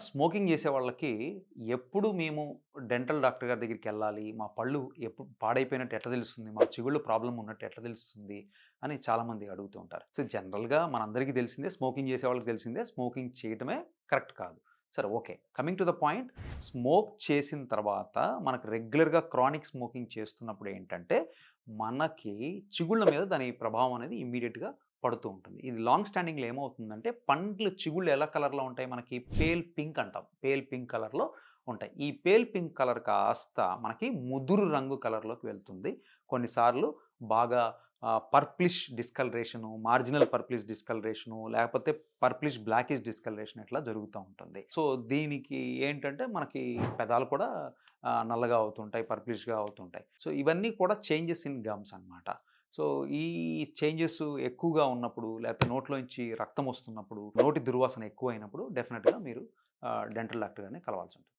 Smoking చేసే వాళ్ళకి ఎప్పుడు మేము డెంటల్ డాక్టర్ గారి దగ్గరికి వెళ్ళాలి మా పళ్ళు ఎప్పుడు పాడైపోయినట్టు ఎట్లా తెలుస్తుంది మా చిగుళ్ళు ప్రాబ్లం ఉన్నట్టు ఎట్లా తెలుస్తుంది అని చాలామంది అడుగుతూ ఉంటారు. సో జనరల్గా మనందరికీ తెలిసిందే స్మోకింగ్ చేసే వాళ్ళకి తెలిసిందే స్మోకింగ్ చేయటమే కరెక్ట్ కాదు. సరే okay. Coming to the point smoke చేసిన తర్వాత మనకు రెగ్యులర్గా క్రానిక్ స్మోకింగ్ చేస్తున్నప్పుడు ఏంటంటే మనకి చిగుళ్ళ మీద దాని ప్రభావం అనేది ఇమ్మీడియట్గా పడుతూ ఉంటుంది. ఇది లాంగ్ స్టాండింగ్లో ఏమవుతుందంటే పండ్లు చిగుళ్ళు ఎలా కలర్లో ఉంటాయి? మనకి పేల్ పింక్ అంటాం. పేల్ పింక్ కలర్లో ఉంటాయి. ఈ పేల్ పింక్ కలర్ కాస్త మనకి ముదురు రంగు కలర్లోకి వెళ్తుంది. కొన్నిసార్లు బాగా purplish discolouration marginal purplish discolouration లేకపోతే పర్ప్లిష్ బ్లాకిష్ డిస్కలరేషన్ ఇట్లా జరుగుతూ ఉంటుంది. సో దీనికి ఏంటంటే మనకి పెదాలు కూడా నల్లగా అవుతుంటాయి పర్ప్లిష్గా అవుతుంటాయి. సో ఇవన్నీ కూడా చేంజెస్ ఇన్ గమ్స్ అనమాట సో ఈ చేంజెస్ ఎక్కువగా ఉన్నప్పుడు లేకపోతే నోట్లోంచి రక్తం వస్తున్నప్పుడు నోటి దుర్వాసన ఎక్కువ అయినప్పుడు డెఫినెట్గా మీరు డెంటల్ డాక్టర్ గారిని కలవాల్సి ఉంటుంది